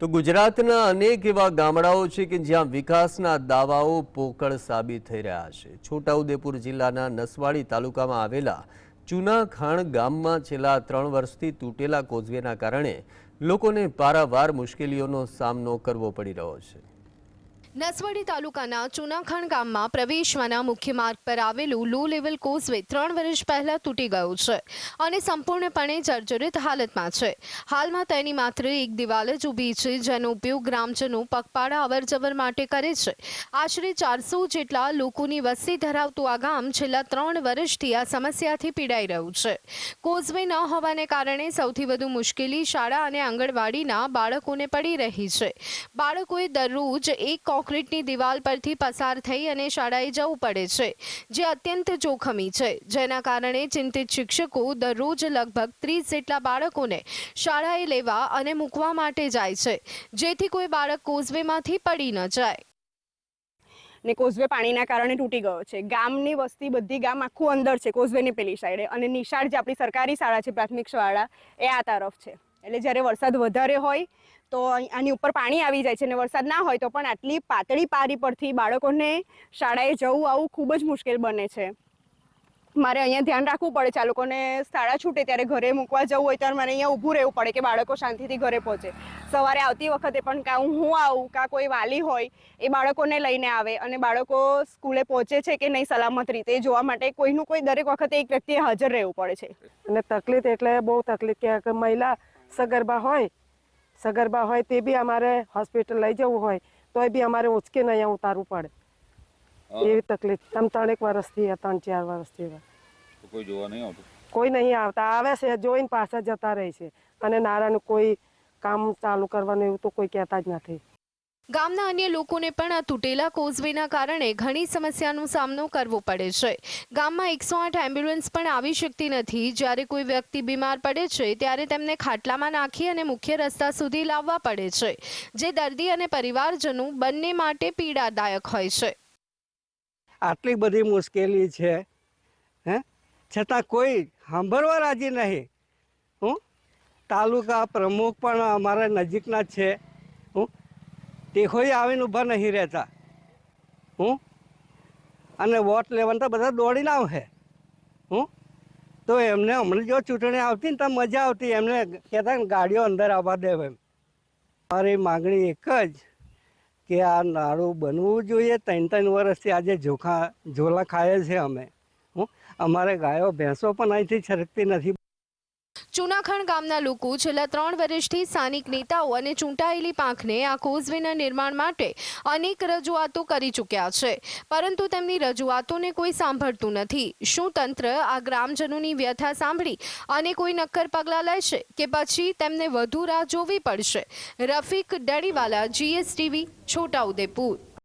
તો ગુજરાતના અનેક એવા ગામડાઓ છે કે જ્યાં વિકાસના દાવાઓ પોકળ સાબિત થઈ રહ્યા છે. છોટાઉદેપુર જિલ્લાના નસવાડી તાલુકામાં આવેલા ચુનાખાણ ગામમાં છેલ્લા ત્રણ વર્ષથી તૂટેલા કોઝવેના કારણે લોકોને પારાવાર મુશ્કેલીઓનો સામનો કરવો પડી રહ્યો છે. નસવાડી તાલુકાના ચુનાખણ ગામમાં પ્રવેશવાના મુખ્ય માર્ગ પર આવેલું લો લેવલ કોઝવે ત્રણ વર્ષ પહેલા તૂટી ગયું છે અને સંપૂર્ણપણે જર્જરિત હાલતમાં છે. હાલમાં તેની માત્ર એક દિવાલ જ ઊભી છે, જેનો ઉપયોગ ગ્રામજનો પગપાળા અવરજવર માટે કરે છે. આશરે ચારસો જેટલા લોકોની વસ્તી ધરાવતું આ ગામ છેલ્લા ત્રણ વર્ષથી આ સમસ્યાથી પીડાઈ રહ્યું છે. કોઝવે ન હોવાને કારણે સૌથી વધુ મુશ્કેલી શાળા અને આંગણવાડીના બાળકોને પડી રહી છે. બાળકોએ દરરોજ એક કોન્ક્રીટની દિવાલ પરથી પસાર થઈ અને શાળાએ જવું પડે છે, જે અત્યંત જોખમી છે. જેના કારણે ચિંતિત શિક્ષકો દરરોજ લગભગ ત્રીસ જેટલા બાળકોને શાળાએ લેવા અને મૂકવા માટે જાય છે, જેથી કોઈ બાળક કોઝવેમાંથી પડી ન જાય. ને કોઝવે પાણીના કારણે તૂટી ગયો છે. ગામની વસ્તી બધી ગામ આખું અંદર છે, કોઝવેની પેલી સાઈડે અને નિશાળ જે આપણી સરકારી શાળા છે, પ્રાથમિક શાળા, એ આ તરફ છે. એટલે જ્યારે વરસાદ વધારે હોય તો આની ઉપર પાણી આવી જાય છે અને વરસાદ ના હોય તો પણ આટલી પાતળી પારી પરથી બાળકોને શાળાએ જવું આવું ખૂબ જ મુશ્કેલ બને છે. મારે અહીંયા ધ્યાન રાખવું પડે છે, આ લોકોને શાળા છૂટે ત્યારે ઘરે મૂકવા જવું હોય ત્યારે મારે અહીંયા ઊભું રહેવું પડે કે બાળકો શાંતિથી ઘરે પહોંચે. સવારે આવતી વખતે પણ કાં હું આવું, કાં કોઈ વાલી હોય, એ બાળકોને લઈને આવે અને બાળકો સ્કૂલે પહોંચે છે કે નહીં સલામત રીતે જોવા માટે કોઈનું કોઈ દરેક વખતે એક વ્યક્તિએ હાજર રહેવું પડે છે. અને તકલીફ એટલે બહુ તકલીફ કે મહિલા સગર્ભા હોય સગર્ભા હોય તે બી અમારે હોસ્પિટલ લઈ જવું હોય તોય બી અમારે ઉચકીને અહીંયા ઉતારવું પડે. એવી તકલીફ. તમ ત્રણેક વર્ષથી ત્રણ ચાર વર્ષથી કોઈ જોવા નહીં આવતું? કોઈ નહીં આવતા. આવે છે જોઈને પાછા જતા રહે છે. અને નારાનું કોઈ કામ ચાલુ કરવાનું એવું તો કોઈ કહેતા જ નથી. ગામના અન્ય લોકોને પણ આ તૂટેલા કોઝવેના કારણે ઘણી સમસ્યાનો સામનો કરવો પડે છે. ગામમાં એકસો આઠ એમ્બ્યુલન્સ પણ આવી શકતી નથી. જ્યારે કોઈ વ્યક્તિ બીમાર પડે છે, ત્યારે તેમને ખાટલામાં નાખી અને મુખ્ય રસ્તા સુધી લાવવા પડે છે, જે દર્દી અને પરિવારજનો બંને માટે પીડાદાયક હોય છે. આટલી બધી મુશ્કેલી છે, હે? છતાં કોઈ સાંભળવા રાજી નહીં. હું? તાલુકા પ્રમુખ પણ અમારા નજીકના છે. તે કોઈ આવીને ઊભા નહીં રહેતા. હું? અને વોટ લેવાનું તો બધા દોડીને આવશે. હું? તો એમને હમણાં જો ચૂંટણી આવતી ને તો મજા આવતી. એમને કહેતા ગાડીઓ અંદર આવવા દે એમ. મારી માગણી એક જ કે આ નાળું બનવું જોઈએ. ત્રણ ત્રણ વર્ષથી આજે જોખા ઝોલા ખાઈએ છીએ અમે. હું? અમારે ગાયો ભેંસો પણ અહીંથી છરકતી નથી. ચુનાખણ ગામના લોકો છેલ્લા ત્રણ વર્ષથી સ્થાનિક નેતાઓ અને ચૂંટાયેલી પાંખને આ કોઝવેના નિર્માણ માટે અનેક રજૂઆતો કરી ચૂક્યા છે. પરંતુ તેમની રજૂઆતોને કોઈ સાંભળતું નથી. શું તંત્ર આ ગ્રામજનોની વ્યથા સાંભળી અને કોઈ નક્કર પગલાં લેશે કે પછી તેમને વધુ રાહ જોવી પડશે? રફીક ડણીવાલા જીએસટીવી છોટાઉદેપુર